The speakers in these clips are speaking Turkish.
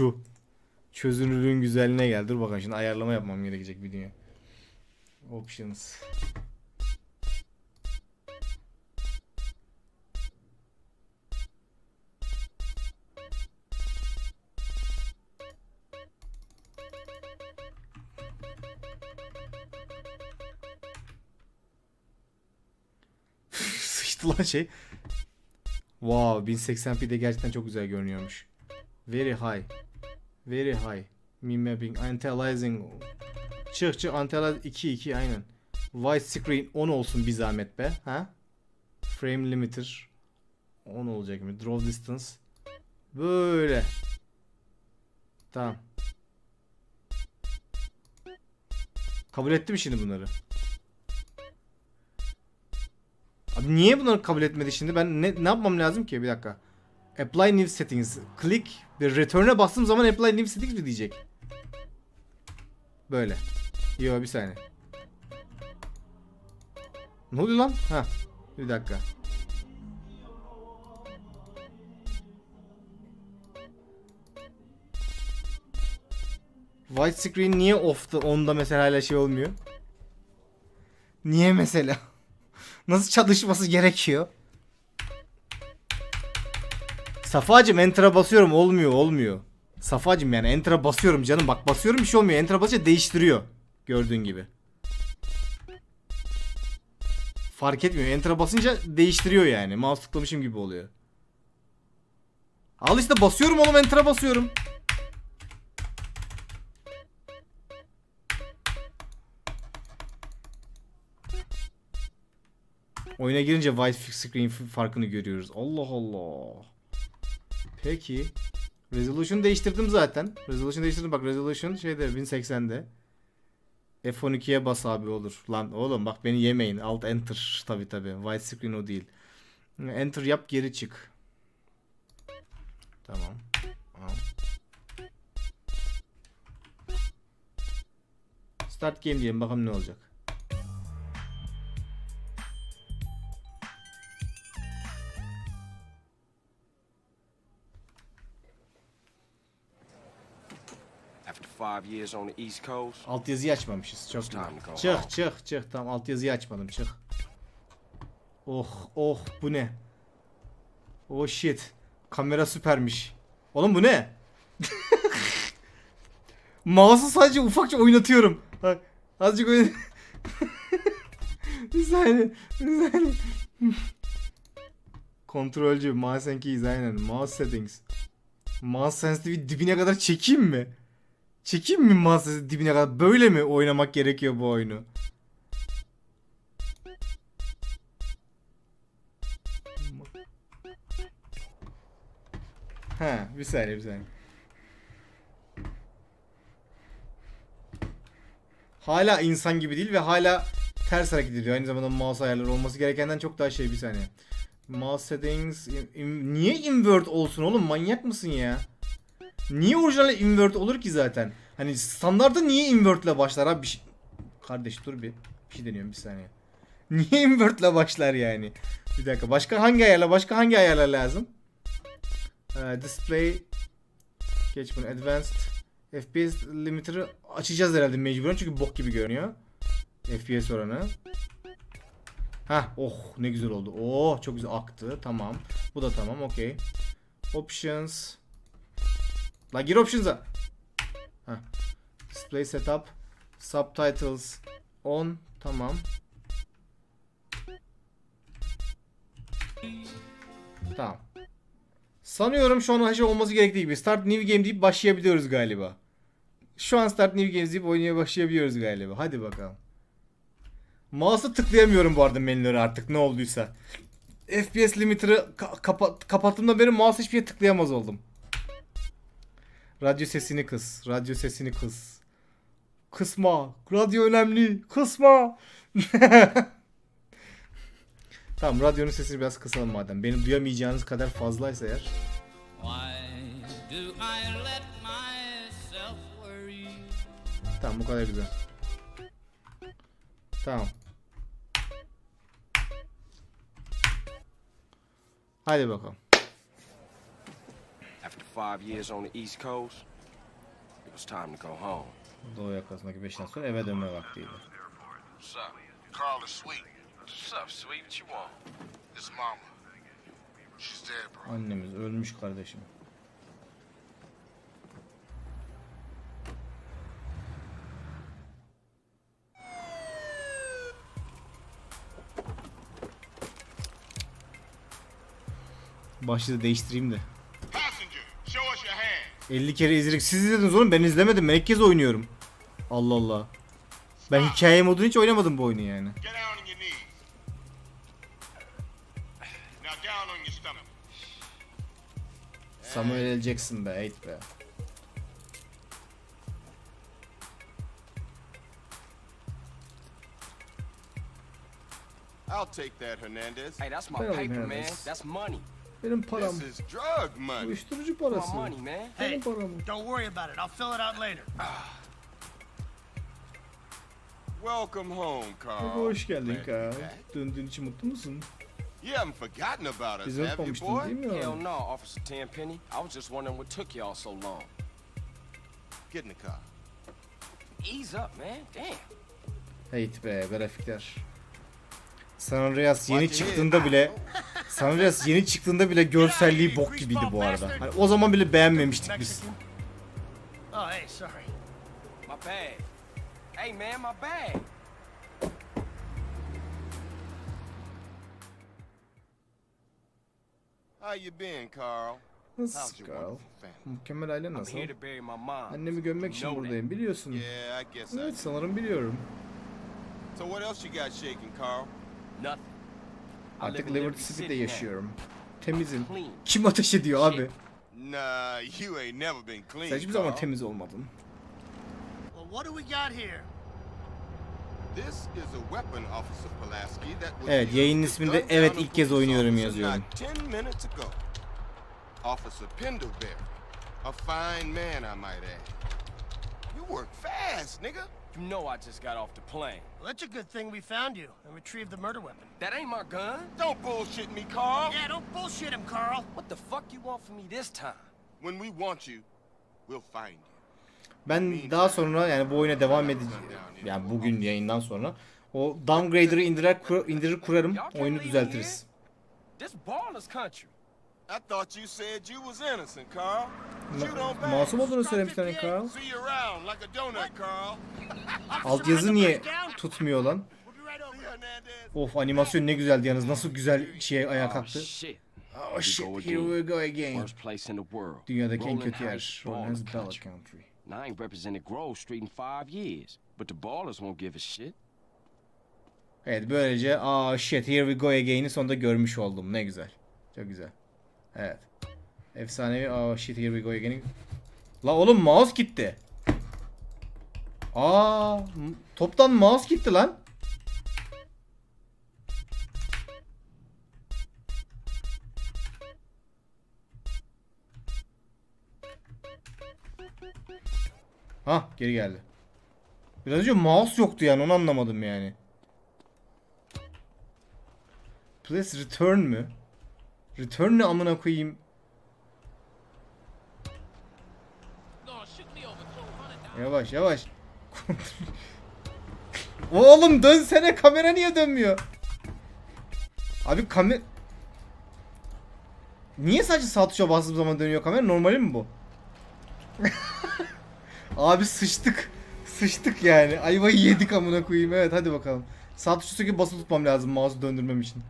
şu. Çözünürlüğün güzelliğine gel. Dur bakalım şimdi ayarlama yapmam gerekecek bir dünya. Options. Sıçtı lan şey. Wow 1080p'de gerçekten çok güzel görünüyormuş. Very high. Very high. Meme mapping. Anti-aliasing. Çık çık anti-aliasing 2 2 aynen. White screen 10 olsun bir zahmet be. Ha? Frame limiter 10 olacak mı? Draw distance. Böyle. Tamam. Kabul etti mi şimdi bunları? Abi niye bunları kabul etmedi şimdi? Ben ne, ne yapmam lazım ki? Bir dakika. Apply new settings. Click ve return'e bastığım zaman apply new settings mi diyecek? Böyle. Yo bir saniye. Ne oluyor lan? Ha. Bir dakika. White screen niye off'ta onda mesela hala şey olmuyor? Niye mesela? Nasıl çalışması gerekiyor? Safacım enter'a basıyorum olmuyor olmuyor. Safacım yani enter'a basıyorum canım bak basıyorum bir şey olmuyor. Enter'a basınca değiştiriyor. Gördüğün gibi. Fark etmiyor. Enter'a basınca değiştiriyor yani. Mouse tıklamışım gibi oluyor. Al işte basıyorum oğlum enter'a basıyorum. Oyuna girince white screen farkını görüyoruz. Allah Allah. Peki. Resolution değiştirdim zaten. Resolution değiştirdim. Bak resolution şeyde 1080'de. F12'ye bas abi olur. Lan oğlum bak beni yemeyin. Alt enter tabi tabi. White screen o değil. Enter yap geri çık. Tamam. Tamam. Start game diyelim bakalım ne olacak. Altyazıyı açmamışız. Çok güzel. Çık çık çık. Tamam altyazıyı açmadım çık. Oh oh bu ne? Oh shit. Kamera süpermiş. Oğlum bu ne? Mouse'u sadece ufakça oynatıyorum. Bak azıcık oyn... bir saniye. Bir saniye. Kontrolcü. Mouse and keys aynen. Mouse settings. Mouse sensitivity dibine kadar çekeyim mi? Çekeyim mi mouse dibine kadar? Böyle mi oynamak gerekiyor bu oyunu? Ha, bir saniye bir saniye. Hala insan gibi değil ve hala ters hareket ediyor. Aynı zamanda mouse ayarları olması gerekenden çok daha şey bir saniye. Mouse settings in- in- niye invert olsun oğlum manyak mısın ya? Niye orijinal invert olur ki zaten? Hani standartta niye invert ile başlar abi? Şey- Kardeş dur bir. Bir şey deniyorum bir saniye. Niye invert ile başlar yani? Bir dakika. Başka hangi ayarla? Başka hangi ayarlar lazım? Ee, display Geç bunu. Advanced FPS limiter'ı açacağız herhalde mecburen çünkü bok gibi görünüyor. FPS oranı. Hah oh ne güzel oldu. Oh çok güzel aktı. Tamam. Bu da tamam okey. Options. La gir options'a. Heh. Display setup. Subtitles on. Tamam. Tamam. Sanıyorum şu an her şey olması gerektiği gibi. Start new game deyip başlayabiliyoruz galiba. Şu an start new games deyip oynaya başlayabiliyoruz galiba. Hadi bakalım. Mouse'u tıklayamıyorum bu arada menüleri artık ne olduysa. FPS limiter'ı ka- kapa- kapattığımdan beri mouse hiçbir şeye tıklayamaz oldum. Radyo sesini kıs. Radyo sesini kıs. Kısma. Radyo önemli. Kısma. tamam radyonun sesini biraz kısalım madem. Beni duyamayacağınız kadar fazlaysa eğer. Tamam bu kadar güzel. Tamam. Hadi bakalım. Five years on the East Coast, it was time to go home. Doğu yakasındaki 5 sonra eve dönme vaktiydi. What's up? Carl is sweet. What's up, sweet? What you want? His mama. She's dead, bro. Annemiz ölmüş kardeşim. Başlığı değiştireyim de. 50 kere izledik. Siz izlediniz oğlum ben izlemedim. Ben ilk kez oynuyorum. Allah Allah. Ben hikaye modunu hiç oynamadım bu oyunu yani. Samuel L. Jackson be, hate be. I'll take that, Hernandez. Hey, that's my paper, man, That's money. Benim param. This is drug money. Uyuşturucu My parası. money, man. Benim param. Don't worry about it. I'll fill it out later. Welcome home, Carl. Hoş geldin back. Döndüğün için mutlu musun? You haven't forgotten about us, have you, boy? Hell no, Officer Tenpenny. I was just wondering what took y'all so long. Get in the car. Ease up, man. Damn. Hate be, grafikler. San Andreas yeni çıktığında bile San Andreas yeni çıktığında bile görselliği bok gibiydi bu arada. Hani o zaman bile beğenmemiştik biz. Oh, hey, sorry. My bag. Hey, man, my bag. How you been, Carl? Nasıl Carl? Mükemmel ailen I'm nasıl? Annemi gömmek için buradayım biliyorsun. Evet sanırım biliyorum. So what else you got shaking, Carl? Nothing. Artık Liberty City'de yaşıyorum. Temizim. Kim ateş ediyor abi? Nah, you ain't never been clean, Sen hiçbir zaman temiz olmadın. Evet, yayının isminde evet, ilk kez oynuyorum yazıyorum. not 10 minutes ago. Officer Pendlebury. A fine man, I might add. Work fast, nigga. You know I just got off the plane. Well, that's a good thing we found you and retrieved the murder weapon. That ain't my gun. Don't bullshit me, Carl. Yeah, don't bullshit him, Carl. What the fuck you want from me this time? When we want you, we'll find you. Ben daha sonra yani bu oyuna devam edeceğim. Yani bugün yayından sonra o downgrader'ı indirer, kur- indirir kurarım. Oyunu düzeltiriz. This baller's country. I thought you said you was innocent, Carl. Masum olduğunu söylemişler Carl. See you around like a donut, Carl. Altyazı niye tutmuyor lan? Of animasyon ne güzeldi yalnız. Nasıl güzel şeye ayağa Oh, kalktı. shit. Oh shit, go here we go again. Worst place in the world. Dünyadaki en Rolling kötü yer. Baller Bella country. I ain't represented Grove Street in five years. But the ballers won't give a shit. Evet böylece aa shit here we go again'i sonunda görmüş oldum. Ne güzel. Çok güzel. Evet. Efsanevi aa shit here we go again'i. La oğlum mouse gitti. Aa toptan mouse gitti lan. Ha geri geldi. Biraz önce mouse yoktu yani onu anlamadım yani. Please return mü? Return ne amına koyayım? Yavaş yavaş. Oğlum dönsene kamera niye dönmüyor? Abi kamera... Niye sadece sağ tuşa bastığım zaman dönüyor kamera? Normali mi bu? Abi sıçtık. Sıçtık yani. Ayvayı yedik amına koyayım. Evet hadi bakalım. Sağ tuşa sürekli basılı tutmam lazım mouse'u döndürmem için.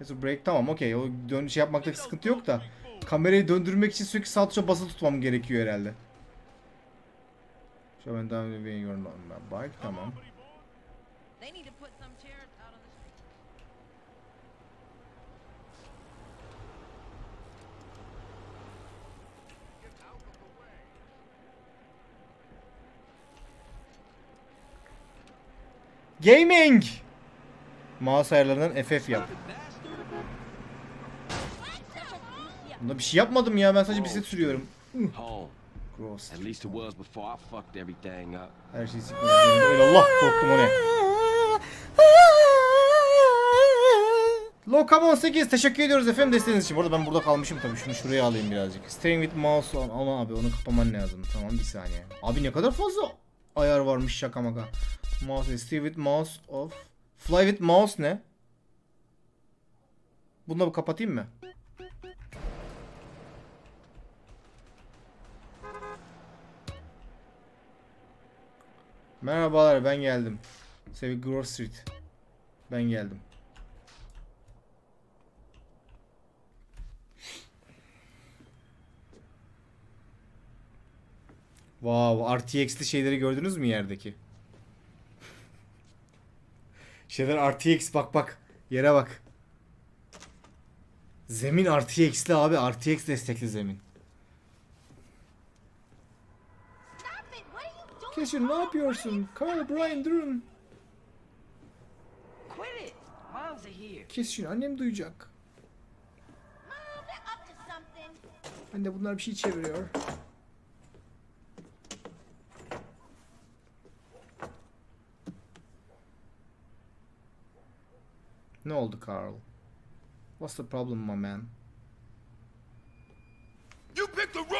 Neyse break tamam okey. O dön şey yapmaktaki sıkıntı yok da. Kamerayı döndürmek için sürekli sağ tuşa basılı tutmam gerekiyor herhalde. And down the your bike tamam. Gaming! Mouse ayarlarından FF yap. Bunda bir şey yapmadım ya ben sadece bisiklet sürüyorum. Gross. At least it was before I fucked everything up. Her şeyi sikmeyeceğim. Allah korktum o ne? Lokam 18 teşekkür ediyoruz efendim desteğiniz için. Bu arada ben burada kalmışım tabii. Şunu şuraya alayım birazcık. Staying with mouse on. Ama abi onu kapaman lazım. Tamam bir saniye. Abi ne kadar fazla ayar varmış şaka maka. Mouse, stay with mouse off. Fly with mouse ne? Bunu da kapatayım mı? Merhabalar ben geldim. Sevgili Grove Street. Ben geldim. Wow, RTX'li şeyleri gördünüz mü yerdeki? Şeyler RTX bak bak. Yere bak. Zemin RTX'li abi. RTX destekli zemin. Keşin ne yapıyorsun? Carl Brian durun. Quit it. Moms are here. Kesin annem duyacak. Anne bunlar bir şey çeviriyor. Ne oldu Carl? What's the problem my man? You picked the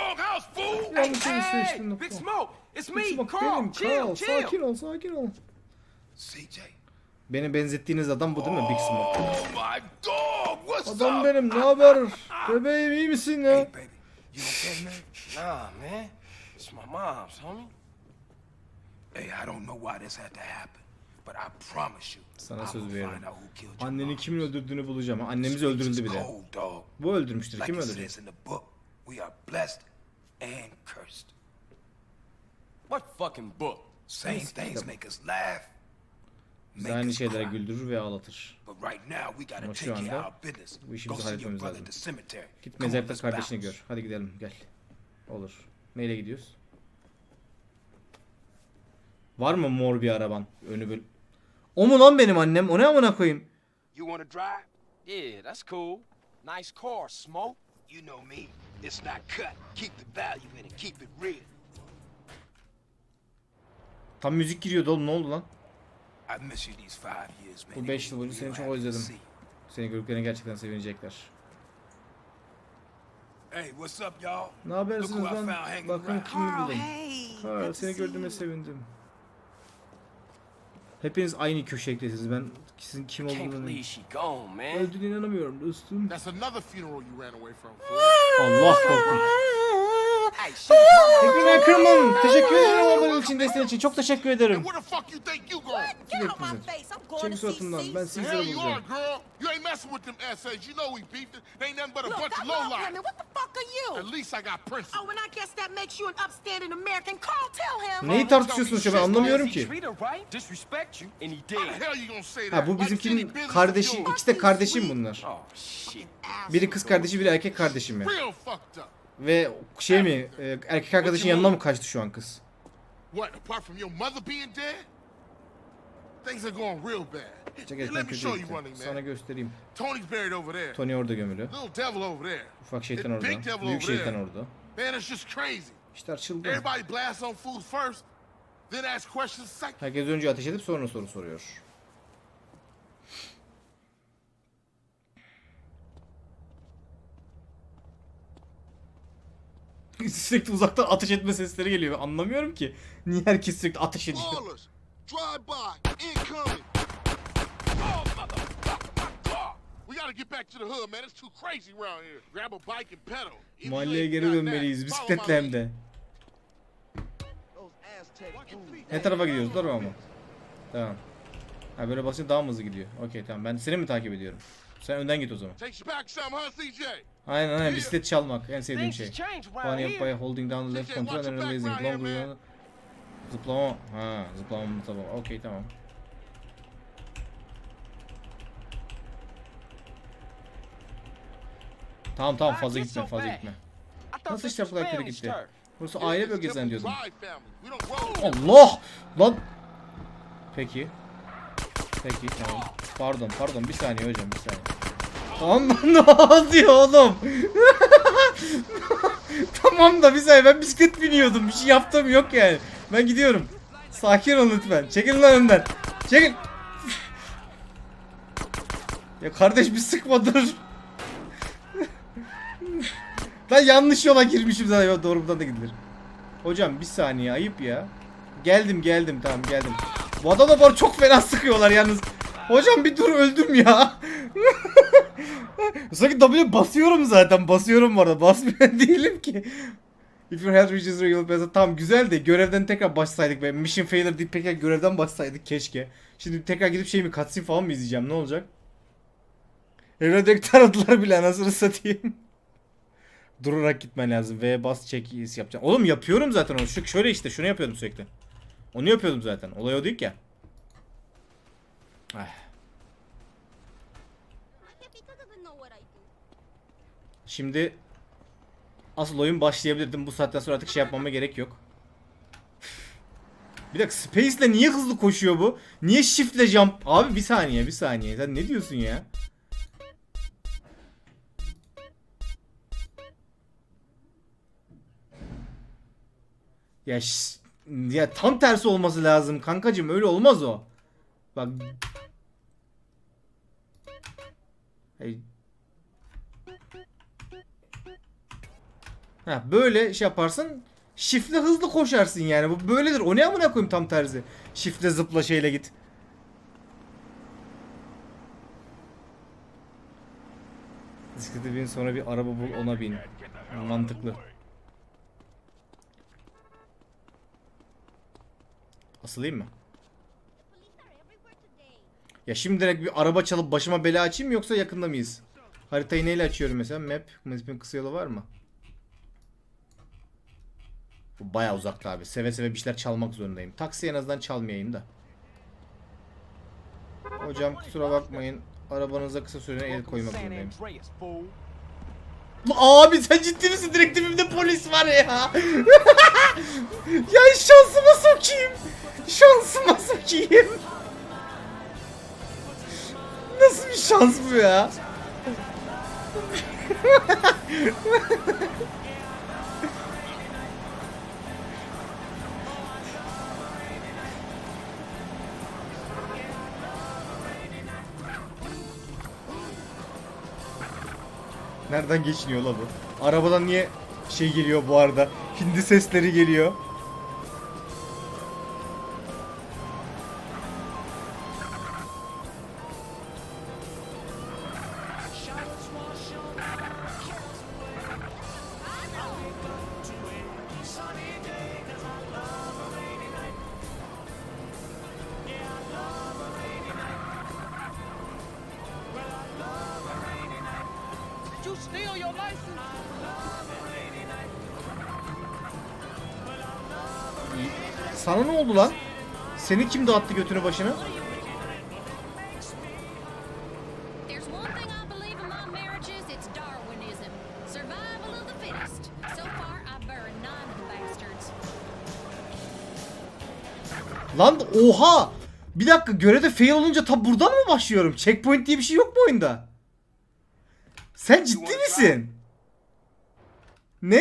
wrong house, fool! Yanlış yeri seçtin. Big Smoke. It's me, Bak Carl. benim chill, Carl. chill. Sakin ol sakin ol. CJ. Beni benzettiğiniz adam bu değil mi Big Smoke? Oh my dog! What's Adam up? benim ne haber? Bebeğim iyi misin ya? Hey, baby. You okay, man? Nah, man. It's my mom's, homie. Hey, I don't know why this had to happen, but I promise you, Sana söz your Anneni kimin öldürdüğünü bulacağım. Annemiz öldürüldü bile. Bu öldürmüştür. Kim it and cursed. What fucking book? Same things make us laugh, Bizi aynı us şeyler cry. güldürür ve ağlatır. But right now, we gotta Ama şu anda bu Go işimizi halletmemiz lazım. at the cemetery. Git let's kardeşini gör. Hadi gidelim gel. Olur. Neyle gidiyoruz? Var mı mor bir araban? Önü böyle. O mu lan benim annem? O ne amına koyayım? You wanna drive? Yeah, that's cool. Nice car, Smoke. You know me. It's not cut. Keep the value in it. Keep it real. Tam müzik giriyordu oğlum ne oldu lan? I miss you these five years, man. Bu 5 yıl boyunca seni çok özledim. Seni gördüklerine gerçekten sevinecekler. Hey, what's up, y'all? Ne habersiniz lan? Bakın kimi buldum. Carl seni gördüğüme sevindim. Hepiniz aynı köşektesiniz. Ben sizin kim Can't olduğunu believe she gone, man. öldüğüne inanamıyorum dostum. That's another funeral you ran away from, fool. Allah was Ekran Ackerman teşekkür ederim abone için desteğin için. Çok teşekkür ederim. Get out my face. I'm going Çek to see suratımdan. Ben hell you are, bulacağım. girl? You ain't messing with them essays. You know we beefed. They ain't nothing but a Look, bunch of I'm not lowlife. women. What the fuck are you? At least I got principles. Oh, and I guess that makes you an upstanding American. Carl, tell him. Neyi tartışıyorsunuz şu an? ben anlamıyorum ki. treat her right, disrespect you, and he How the did. hell you gonna say that? Ha bu city bizimkinin business kardeşi, is yours? ikisi de kardeşim bunlar. Oh, shit. Biri kız kardeşi, biri erkek kardeşi mi? Real fucked up. Ve şey mi, e, erkek arkadaşın yanına mı kaçtı şu an kız? What, apart from your mother being dead? Things are going real bad. Let me show you running, Sana man. göstereyim. Tony's buried over there. Tony orada gömülü. Little devil over there. Ufak şeytan orada. big devil Büyük over şeytan there. orada. Man, it's just crazy. İşler çılgın. Everybody blasts on fools first, then ask questions second. Herkes önce ateş edip sonra soru soruyor. Sürekli uzaktan ateş etme sesleri geliyor. Anlamıyorum ki. Niye herkes sürekli ateş ediyor? Drive by, incoming. Oh, motherfucker, my car. We gotta get back to the hood, man. It's too crazy around here. Grab a bike and pedal. Mahalleye geri dönmeliyiz. Bisikletle hem de. Ne tarafa gidiyoruz? Doğru mu? Tamam. Ha böyle basınca daha mı hızlı gidiyor? Okey tamam. Ben seni mi takip ediyorum? Sen önden git o zaman. Takes you back some, huh, CJ? Aynen aynen bisiklet çalmak en sevdiğim şey. by here. holding down the left control and releasing long man. Zıplama. Ha zıplama tamam. Okey tamam. Tamam tamam fazla Why gitme fazla gitme. Nasıl işte bu kadar gitti? Burası aile bölgesi Temple diyordum. Drive family. We don't roll. Allah! Lan! Peki. Peki tamam. Pardon pardon bir saniye hocam bir saniye. Tamam ne oluyor oğlum? tamam da bir saniye ben bisiklet biniyordum. Bir şey yaptığım yok yani. Ben gidiyorum. Sakin ol lütfen. Çekil lan önden. Çekil. Ya kardeş bir sıkma dur. ben yanlış yola girmişim zaten. Yo, Doğru buradan da gidilir. Hocam bir saniye ayıp ya. Geldim geldim tamam geldim. Bu adam da bana çok fena sıkıyorlar yalnız. Hocam bir dur öldüm ya. Sanki W basıyorum zaten. Basıyorum bu arada. Basmıyor değilim ki. If your health reaches regular base'e tamam güzel de görevden tekrar başlasaydık be. Mission failure deyip tekrar görevden başlasaydık keşke. Şimdi tekrar gidip şey mi cutscene falan mı izleyeceğim ne olacak? Evredeki taradılar bile anasını satayım. Durarak gitmen lazım. V bas çek yapacaksın. Oğlum yapıyorum zaten onu. Şu şöyle işte şunu yapıyordum sürekli. Onu yapıyordum zaten. Olay o değil ki. Ah. Şimdi asıl oyun başlayabilirdim. Bu saatten sonra artık şey yapmama gerek yok. Bir dakika Space'le niye hızlı koşuyor bu? Niye shift'le jump? Abi bir saniye bir saniye. Sen ne diyorsun ya? Ya ya tam tersi olması lazım kankacım öyle olmaz o. Bak. Hey. Ha böyle şey yaparsın. Shift'le hızlı koşarsın yani. Bu böyledir. O ne amına koyayım tam tersi. Shift'le zıpla şeyle git. Bisiklete bin sonra bir araba bul ona bin. Mantıklı. Asılayım mı? Ya şimdi direkt bir araba çalıp başıma bela açayım yoksa yakında mıyız? Haritayı neyle açıyorum mesela? Map. Map'in kısa yolu var mı? Bu baya uzakta abi. Seve seve bir şeyler çalmak zorundayım. Taksi en azından çalmayayım da. Hocam kusura bakmayın. Arabanıza kısa süreliğine el koymak zorundayım. Abi sen ciddi misin? Direkt polis var ya. ya şansıma sokayım. Şansıma sokayım. Nasıl bir şans bu ya? Nereden geçiniyor la bu? Arabadan niye şey geliyor bu arada? Hindi sesleri geliyor. Buried nine of the bastards. Lan oha! Bir dakika görevde fail olunca ta buradan mı başlıyorum? Checkpoint diye bir şey yok mu oyunda? Sen ciddi misin? Ne?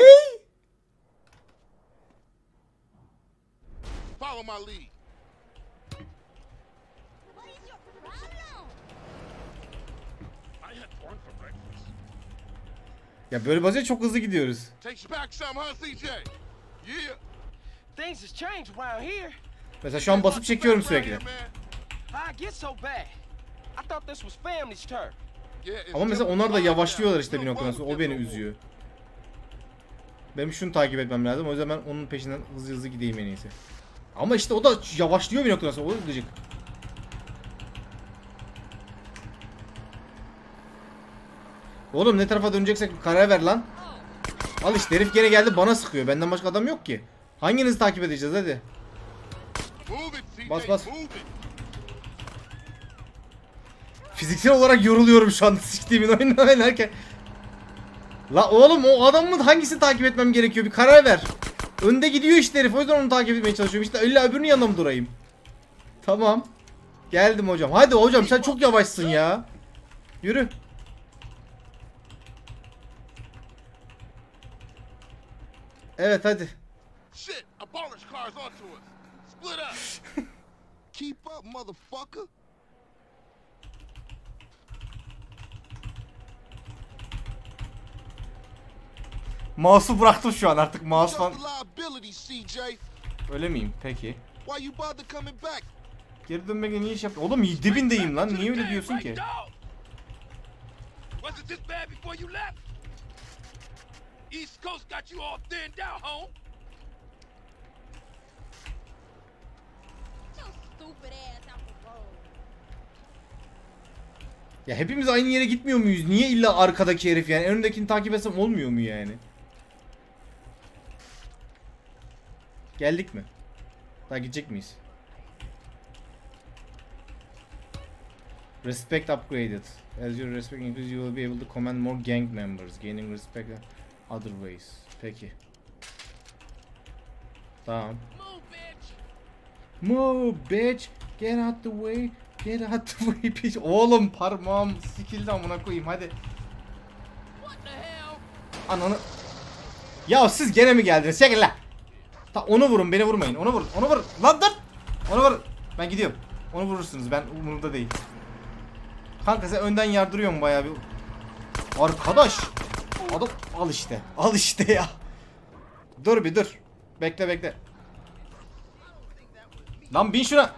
Follow my lead. I had corn for breakfast. Ya böyle bazen çok hızlı gidiyoruz. Mesela şu an basıp çekiyorum sürekli. Ama mesela onlar da yavaşlıyorlar işte bir No noktadan sonra. O beni üzüyor. Benim şunu takip etmem lazım. O yüzden ben onun peşinden hızlı hızlı gideyim en iyisi. Ama işte o da yavaşlıyor bir noktadan sonra. O gıcık. Oğlum ne tarafa döneceksek karar ver lan. Al işte herif gene geldi bana sıkıyor. Benden başka adam yok ki. Hanginizi takip edeceğiz hadi. Bas, bas. Fiziksel olarak yoruluyorum şu an siktiğimin oyunu oynarken. La oğlum o adamın hangisini takip etmem gerekiyor bir karar ver. Önde gidiyor işte herif o yüzden onu takip etmeye çalışıyorum. İşte illa öbürünün yanında mı durayım? Tamam. Geldim hocam. Hadi hocam sen çok yavaşsın ya. Yürü. Evet hadi. Shit, a polish car's onto us. Split up. Keep up, motherfucker. Mouse'u bıraktım şu an artık mouse. Öyle miyim? Peki. Geri dönmek niye iş yaptın? Oğlum dibindeyim lan. Niye öyle diyorsun ki? East Coast got you all thinned out, home. Get your stupid ass out the road. Ya hepimiz aynı yere gitmiyor muyuz? Niye illa arkadaki herif yani? En öndekini takip etsem olmuyor mu yani? Geldik mi? Daha gidecek miyiz? Respect upgraded. As your respect increases you will be able to command more gang members. Gaining respect other ways. Peki. Tamam. Move, bitch. Get out the way. Get out the way bitch. Oğlum parmağım sikildi amına koyayım hadi. Ananı. Ya siz gene mi geldiniz? Çekil lan. Ta onu vurun beni vurmayın. Onu vurun. Onu vurun. Lan dur. Onu vurun. Ben gidiyorum. Onu vurursunuz. Ben umurumda değil. Kanka sen önden yardırıyorsun bayağı bir. Arkadaş. Adam al işte. Al işte ya. Dur bir dur. Bekle bekle. Lan bin şuna.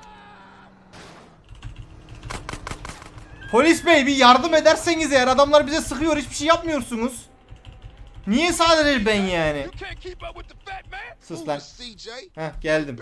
Polis bey bir yardım ederseniz eğer adamlar bize sıkıyor hiçbir şey yapmıyorsunuz. Niye sadece ben yani? Sus lan. Heh geldim.